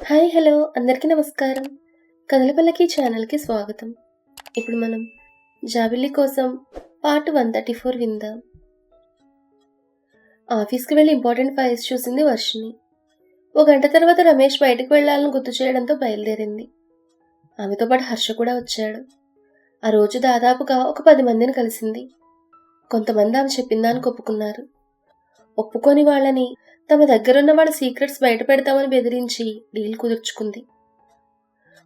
Hi hello. అందరికీ నమస్కారం. కదలపల్లకి ఛానల్కి స్వాగతం. ఇప్పుడు మనం జాబిల్లి కోసం పార్ట్ వన్ థర్టీ ఫోర్ విందాం. ఆఫీస్కి వెళ్ళి ఇంపార్టెంట్ ఫైల్స్ చూసింది వర్షిని ఓ గంట తర్వాత రమేష్ బయటకు వెళ్ళాలని గుర్తు చేయడంతో బయలుదేరింది. ఆమెతో పాటు హర్ష కూడా వచ్చాడు. ఆ రోజు దాదాపుగా ఒక పది మందిని కలిసింది. కొంతమంది ఆమె చెప్పిందానికి ఒప్పుకున్నారు. ఒప్పుకొని వాళ్ళని తమ దగ్గరున్న వాళ్ళ సీక్రెట్స్ బయట పెడతామని బెదిరించి డీల్ కుదుర్చుకుంది.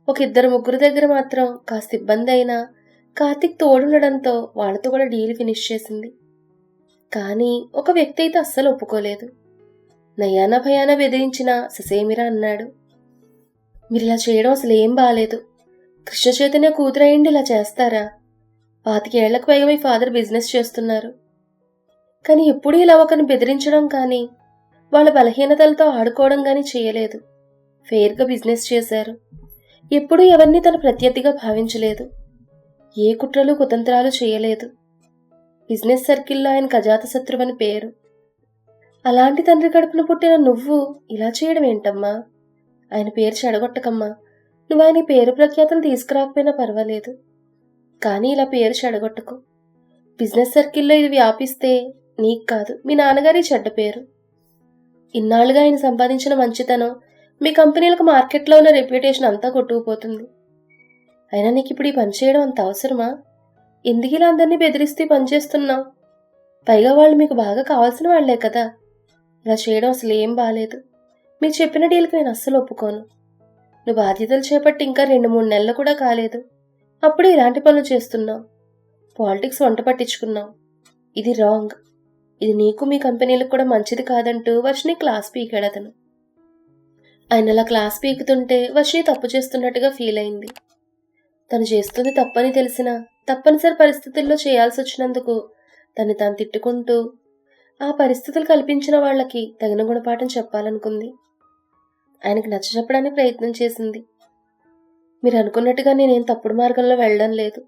ఒక ఇద్దరు ముగ్గురు దగ్గర మాత్రం కాస్త ఇబ్బంది అయినా కార్తిక్ తోడుండడంతో వాళ్ళతో కూడా డీల్ ఫినిష్ చేసింది. కానీ ఒక వ్యక్తి అయితే అస్సలు ఒప్పుకోలేదు. నయాన భయాన బెదిరించిన ససేమిరా అన్నాడు. మీరు ఇలా చేయడం అసలు ఏం బాలేదు. కృష్ణ చైతన్య కూతురయ్యండి ఇలా చేస్తారా? పాతికేళ్ళకు పైగా మీ ఫాదర్ బిజినెస్ చేస్తున్నారు. కానీ ఎప్పుడూ ఇలా ఒకరిని బెదిరించడం కానీ వాళ్ళ బలహీనతలతో ఆడుకోవడం కానీ చేయలేదు. ఫెయిర్గా బిజినెస్ చేశారు. ఎప్పుడూ ఎవరిని తన ప్రత్యర్థిగా భావించలేదు. ఏ కుట్రలు కుతంత్రాలు చేయలేదు. బిజినెస్ సర్కిల్లో ఆయన కజాతశత్రువని పేరు. అలాంటి తండ్రి కడుపున పుట్టిన నువ్వు ఇలా చేయడం ఏంటమ్మా? ఆయన పేరు చెడగొట్టకమ్మా. నువ్వు ఆయన పేరు ప్రఖ్యాతలు తీసుకురాకపోయినా పర్వాలేదు. కానీ ఇలా పేరు చెడగొట్టకు. బిజినెస్ సర్కిల్లో ఇది వ్యాపిస్తే నీకు కాదు మీ నాన్నగారి చెడ్డ పేరు. ఇన్నాళ్ళుగా ఆయన సంపాదించిన మంచితనం మీ కంపెనీలకు మార్కెట్లో ఉన్న రెప్యుటేషన్ అంతా కొట్టుకుపోతుంది. అయినా నీకు ఇప్పుడు ఈ పని చేయడం అంత అవసరమా? ఎందుకు ఇలా అందరినీ బెదిరిస్తూ పనిచేస్తున్నావు పైగా వాళ్ళు మీకు బాగా కావాల్సిన వాళ్ళే కదా. ఇలా చేయడం అసలు ఏం బాలేదు. మీరు చెప్పిన డీల్కి నేను అస్సలు ఒప్పుకోను. నువ్వు బాధ్యతలు చేపట్టి ఇంకా రెండు మూడు నెలలు కూడా కాలేదు. అప్పుడు ఇలాంటి పనులు చేస్తున్నావు. పాలిటిక్స్ వంట పట్టించుకున్నావు. ఇది రాంగ్. ఇది నీకు మీ కంపెనీలకు కూడా మంచిది కాదంటూ వర్షిని క్లాస్ పీకాడు అతను. ఆయన అలా క్లాస్ పీకుతుంటే వర్షిని తప్పు చేస్తున్నట్టుగా ఫీల్ అయింది. తను చేస్తుంది తప్పని తెలిసినా తప్పనిసరి పరిస్థితుల్లో చేయాల్సి వచ్చినందుకు తను తాను తిట్టుకుంటూ ఆ పరిస్థితులు కల్పించిన వాళ్ళకి తగిన గుణపాఠం చెప్పాలనుకుంది. ఆయనకి నచ్చ చెప్పడానికి ప్రయత్నం చేసింది. మీరు అనుకున్నట్టుగా నేనేం తప్పుడు మార్గంలో వెళ్ళడం లేదు.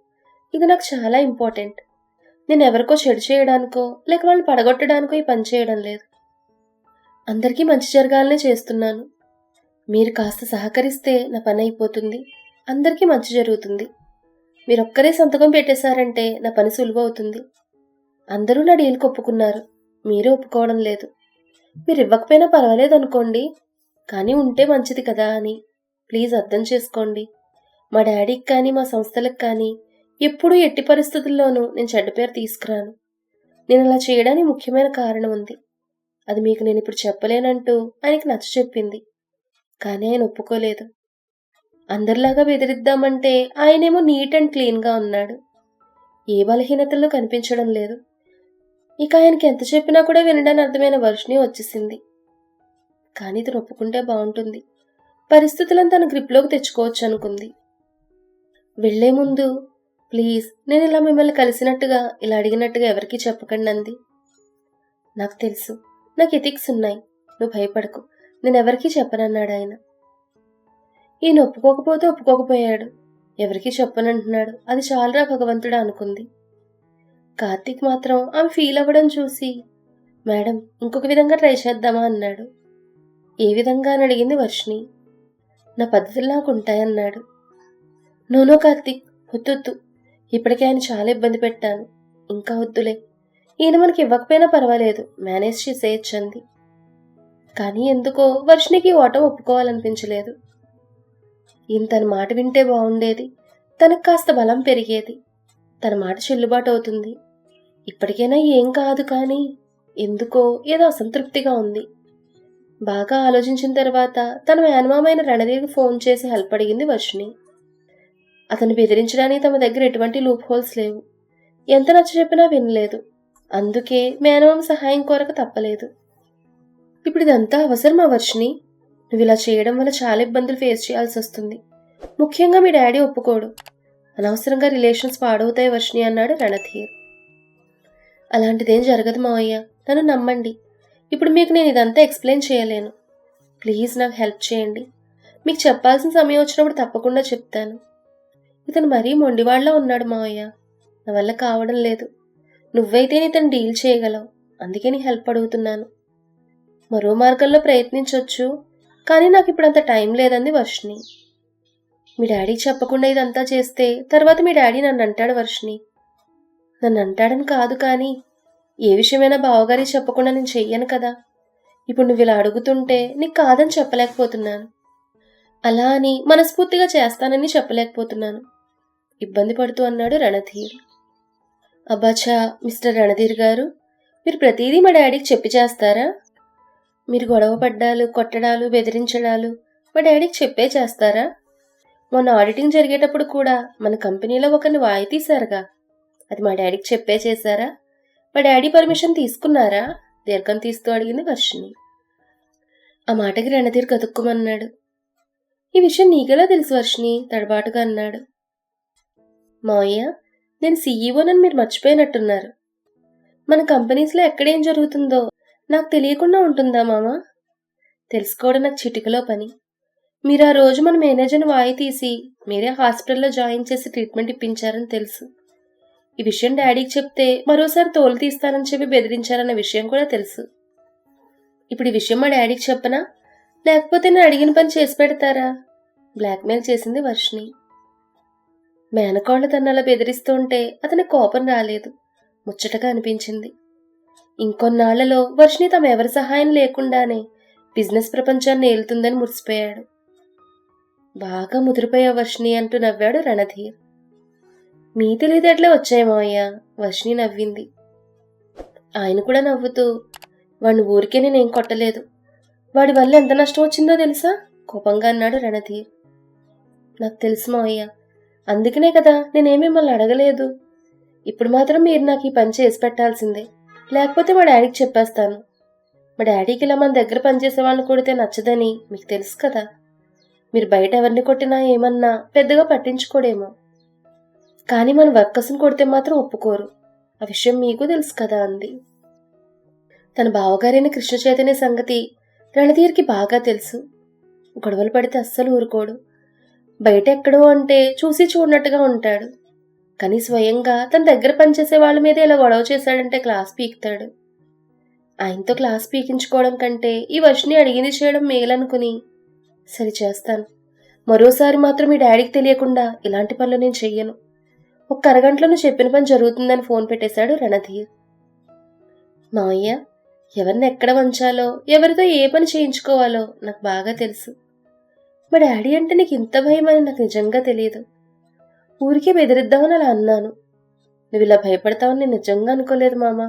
ఇది నాకు చాలా ఇంపార్టెంట్. నేను ఎవరికో చెడు చేయడానికో లేక వాళ్ళని పడగొట్టడానికో ఈ పని చేయడం లేదు. అందరికీ మంచి జరగాలనే చేస్తున్నాను. మీరు కాస్త సహకరిస్తే నా పని అయిపోతుంది. అందరికీ మంచి జరుగుతుంది. మీరు ఒక్కరే సంతకం పెట్టేశారంటే నా పని సులువవుతుంది. అందరూ నా డీల్కి ఒప్పుకున్నారు మీరే ఒప్పుకోవడం లేదు. మీరు ఇవ్వకపోయినా పర్వాలేదు అనుకోండి కానీ ఉంటే మంచిది కదా అని. ప్లీజ్ అర్థం చేసుకోండి. మా డాడీకి కానీ మా సంస్థలకు కానీ ఎప్పుడూ ఎట్టి పరిస్థితుల్లోనూ నేను చెడ్డ పేరు తీసుకురాను. నేను అలా చేయడానికి ముఖ్యమైన కారణం ఉంది. అది మీకు నేను ఇప్పుడు చెప్పలేనంటూ ఆయనకి నచ్చ చెప్పింది. కానీ ఆయన ఒప్పుకోలేదు. అందరిలాగా బెదిరిద్దామంటే ఆయనేమో నీట్ అండ్ క్లీన్గా ఉన్నాడు. ఏ బలహీనతలు కనిపించడం లేదు. ఇక ఆయనకి ఎంత చెప్పినా కూడా వినడానికి అర్థమైన వర్షిణి వచ్చేసింది. కానీ ఇది ఒప్పుకుంటే బాగుంటుంది. పరిస్థితులను తన గ్రిప్లోకి తెచ్చుకోవచ్చు అనుకుంది. వెళ్ళే ముందు ప్లీజ్ నేను ఇలా మిమ్మల్ని కలిసినట్టుగా ఇలా అడిగినట్టుగా ఎవరికీ చెప్పకండి అంది నాకు తెలుసు నాకు ఎథిక్స్ ఉన్నాయి నువ్వు భయపడకు నేను ఎవరికీ చెప్పనన్నాడు ఆయన. ఈయన ఒప్పుకోకపోతే ఒప్పుకోకపోయాడు ఎవరికీ చెప్పనంటున్నాడు అది చాలరా భగవంతుడా అనుకుంది. కార్తీక్ మాత్రం ఆమె ఫీల్ అవ్వడం చూసి మేడం ఇంకొక విధంగా ట్రై చేద్దామా? అన్నాడు. ఏ విధంగా? అని అడిగింది వర్షిని నా పద్ధతులు నాకు ఉంటాయన్నాడు. నోనో కార్తీక్ వద్దొద్దు. ఇప్పటికే ఆయన చాలా ఇబ్బంది పెట్టాను. ఇంకా వద్దులే. ఈయన మనకి ఇవ్వకపోయినా పర్వాలేదు. మేనేజ్ చేసేయచ్చంది కానీ ఎందుకో వర్షినికి ఓటం ఒప్పుకోవాలనిపించలేదు. ఈయన తన మాట వింటే బాగుండేది. తనకు కాస్త బలం పెరిగేది. తన మాట చెల్లుబాటు అవుతుంది. ఇప్పటికైనా ఏం కాదు కానీ ఎందుకో ఏదో అసంతృప్తిగా ఉంది. బాగా ఆలోచించిన తర్వాత తన మేనమామైన రణధీర్కి ఫోన్ చేసి హెల్ప్ అడిగింది వర్షిని అతను బెదిరించడానికి తమ దగ్గర ఎటువంటి లూప్ హోల్స్ లేవు. ఎంత నచ్చ చెప్పినా వినలేదు. అందుకే మేనమామ సహాయం కోరక తప్పలేదు. ఇప్పుడు ఇదంతా అవసరమా వర్షిని నువ్వు ఇలా చేయడం వల్ల చాలా ఇబ్బందులు ఫేస్ చేయాల్సి వస్తుంది. ముఖ్యంగా మీ డాడీ ఒప్పుకోడు. అనవసరంగా రిలేషన్స్ పాడవుతాయి వర్షిని అన్నాడు రణధీర్. అలాంటిదేం జరగదు మావయ్య. నన్ను నమ్మండి. ఇప్పుడు మీకు నేను ఇదంతా ఎక్స్ప్లెయిన్ చేయలేను. ప్లీజ్ నాకు హెల్ప్ చేయండి. మీకు చెప్పాల్సిన సమయం వచ్చినప్పుడు తప్పకుండా చెప్తాను. ఇతను మరీ మొండివాళ్ళా ఉన్నాడు మావయ్య. నా వల్ల కావడం లేదు. నువ్వైతే ఇతను డీల్ చేయగలవు. అందుకే నీ హెల్ప్ అడుగుతున్నాను. మరో మార్గంలో ప్రయత్నించవచ్చు కానీ నాకు ఇప్పుడు అంత టైం లేదంది వర్షిని మీ డాడీకి చెప్పకుండా ఇదంతా చేస్తే తర్వాత మీ డాడీ నన్ను అంటాడు వర్షిని నన్ను అంటాడని కాదు కానీ ఏ విషయమైనా బావగారికి చెప్పకుండా నేను చెయ్యను కదా. ఇప్పుడు నువ్వు ఇలా అడుగుతుంటే నీకు కాదని చెప్పలేకపోతున్నాను. అలా అని మనస్ఫూర్తిగా చేస్తానని చెప్పలేకపోతున్నాను. ఇబ్బంది పడుతూ అన్నాడు రణధీర్. అబ్బాచా మిస్టర్ రణధీర్ గారు మీరు ప్రతిదీ మా డాడీకి చెప్పి చేస్తారా? మీరు గొడవ పడ్డాలు కొట్టడాలు బెదిరించడాలు మా డాడీకి చెప్పే చేస్తారా? మొన్న ఆడిటింగ్ జరిగేటప్పుడు కూడా మన కంపెనీలో ఒకరిని వాయి తీశారుగా. అది మా డాడీకి చెప్పే చేశారా? మా డాడీ పర్మిషన్ తీసుకున్నారా? దీర్ఘం తీస్తూ అడిగింది వర్షిని ఆ మాటకి రణధీర్ కతుక్కుమన్నాడు ఈ విషయం నీకెలా తెలుసు వర్షిని తడబాటుగా అన్నాడు. మావయ్య నేను సీఈఓనని మీరు మర్చిపోయినట్టున్నారు. మన కంపెనీస్లో ఎక్కడేం జరుగుతుందో నాకు తెలియకుండా ఉంటుందా మామ తెలుసుకోవడం నాకు చిటికలో పని. మీరు ఆ రోజు మన మేనేజర్ని వాయి తీసి మీరే హాస్పిటల్లో జాయిన్ చేసి ట్రీట్మెంట్ ఇప్పించారని తెలుసు. ఈ విషయం డాడీకి చెప్తే మరోసారి తోలు తీస్తానని చెప్పి బెదిరించారన్న విషయం కూడా తెలుసు. ఇప్పుడు ఈ విషయం మా డాడీకి చెప్పనా? లేకపోతే నేను అడిగిన పని చేసి పెడతారా? బ్లాక్మెయిల్ చేసింది వర్షిని మేనకోళ్ళ తనలా బెదిరిస్తూ ఉంటే అతని కోపం రాలేదు. ముచ్చటగా అనిపించింది. ఇంకొన్నాళ్ళలో వర్షిని తమ ఎవరి సహాయం లేకుండానే బిజినెస్ ప్రపంచాన్ని ఏలుతుందని మురిసిపోయాడు. బాగా ముదిరిపోయా వర్షిని అంటూ నవ్వాడు రణధీర్. మీ తెలివితేటలే వచ్చాయి అయ్యా వర్షిని నవ్వింది. ఆయన కూడా నవ్వుతూ వాడిని ఊరికే నేనేం కొట్టలేదు. వాడి వల్ల ఎంత నష్టం వచ్చిందో తెలుసా? కోపంగా అన్నాడు రణధీర్. నాకు తెలుసు అయ్యా అందుకనే కదా నేనేం మిమ్మల్ని అడగలేదు. ఇప్పుడు మాత్రం మీరు నాకు ఈ పని చేసి పెట్టాల్సిందే. లేకపోతే మా డాడీకి చెప్పేస్తాను. మా డాడీకి ఇలా మన దగ్గర పనిచేసే వాళ్ళని కొడితే నచ్చదని మీకు తెలుసు కదా. మీరు బయట ఎవరిని కొట్టినా ఏమన్నా పెద్దగా పట్టించుకోడేమో. కానీ మన వర్కర్స్ని కొడితే మాత్రం ఒప్పుకోరు. ఆ విషయం మీకు తెలుసు కదా అంది. తన బావగారైన కృష్ణ చైతన్య సంగతి రణధీర్కి బాగా తెలుసు. గొడవలు పడితే అస్సలు ఊరుకోడు. బయట ఎక్కడో అంటే చూసి చూడనట్టుగా ఉంటాడు. కానీ స్వయంగా తన దగ్గర పనిచేసే వాళ్ళ మీద ఇలా గొడవ చేశాడంటే క్లాస్ పీకుతాడు. ఆయనతో క్లాస్ పీకించుకోవడం కంటే ఈ వర్షిని అడిగింది చేయడం మేలనుకుని సరి చేస్తాను. మరోసారి మాత్రం మీ డాడీకి తెలియకుండా ఇలాంటి పనులు నేను చెయ్యను. ఒక అరగంటలో నువ్వు చెప్పిన పని జరుగుతుందని ఫోన్ పెట్టేశాడు రణధీర్. మావయ్య ఎవరిని ఎక్కడ వంచాలో ఎవరితో ఏ పని చేయించుకోవాలో నాకు బాగా తెలుసు. మా డాడీ అంటే నీకు ఇంత భయం అని నాకు నిజంగా తెలియదు. ఊరికే బెదిరిద్దామని అలా అన్నాను. నువ్వు ఇలా భయపడతావని నేను నిజంగా అనుకోలేదు మామ.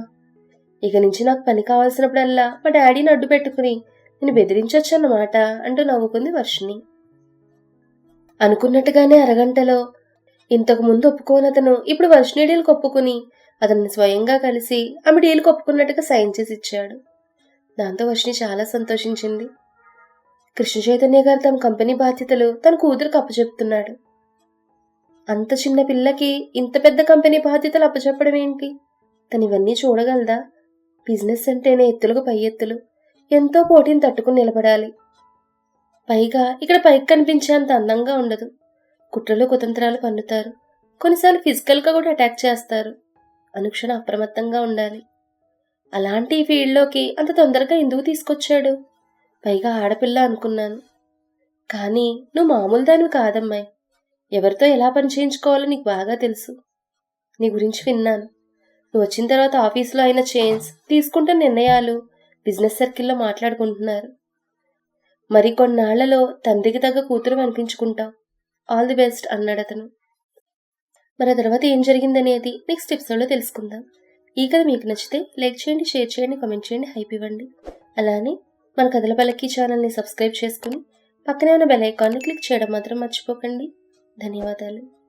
ఇక నుంచి నాకు పని కావాల్సినప్పుడల్లా మా డాడీని అడ్డు పెట్టుకుని నేను బెదిరించొచ్చు అన్నమాట అంటూ నవ్వుకుంది వర్షిణి. అనుకున్నట్టుగానే అరగంటలో ఇంతకు ముందు ఒప్పుకోని అతను ఇప్పుడు వర్షిణి డీలకు ఒప్పుకుని అతన్ని స్వయంగా కలిసి ఆమె డీలకు ఒప్పుకున్నట్టుగా సైన్ చేసి ఇచ్చాడు. దాంతో వర్షిణి చాలా సంతోషించింది. కృష్ణ చైతన్య గారు తమ కంపెనీ బాధ్యతలు తన కూతురికి అప్పచెప్తున్నాడు. అంత చిన్న పిల్లకి ఇంత పెద్ద కంపెనీ బాధ్యతలు అప్పచెప్పడం ఏంటి? తను ఇవన్నీ చూడగలదా? బిజినెస్ అంటేనే ఎత్తులకు పై ఎత్తులు. ఎంతో పోటీని తట్టుకుని నిలబడాలి. పైగా ఇక్కడ పైకి కనిపించేంత అందంగా ఉండదు. కుట్రలు కుతంత్రాలు పన్నుతారు. కొన్నిసార్లు ఫిజికల్గా కూడా అటాక్ చేస్తారు. అనుక్షణ అప్రమత్తంగా ఉండాలి. అలాంటి ఫీల్డ్లోకి అంత తొందరగా ఎందుకు తీసుకొచ్చాడు? పైగా ఆడపిల్ల అనుకున్నాను. కానీ నువ్వు మామూలు దానివి కాదమ్మాయి. ఎవరితో ఎలా పని చేయించుకోవాలో నీకు బాగా తెలుసు. నీ గురించి విన్నాను. నువ్వు వచ్చిన తర్వాత ఆఫీస్లో అయిన చేంజ్ తీసుకుంటున్న నిర్ణయాలు బిజినెస్ సర్కిల్లో మాట్లాడుకుంటున్నారు. మరి కొన్నాళ్ళలో తండ్రికి తగ్గ కూతురు అనిపించుకుంటావు. ఆల్ ది బెస్ట్ అన్నాడు అతను. మరి తర్వాత ఏం జరిగిందనేది నెక్స్ట్ ఎపిసోడ్లో తెలుసుకుందాం. ఈ కథ మీకు నచ్చితే లైక్ చేయండి షేర్ చేయండి కామెంట్ చేయండి హైప్ ఇవ్వండి. అలానే మన కథల పలకి ఛానల్ని సబ్స్క్రైబ్ చేసుకుని పక్కనే ఉన్న బెల్ ఐకాన్ని క్లిక్ చేయడం మాత్రం మర్చిపోకండి. ధన్యవాదాలు.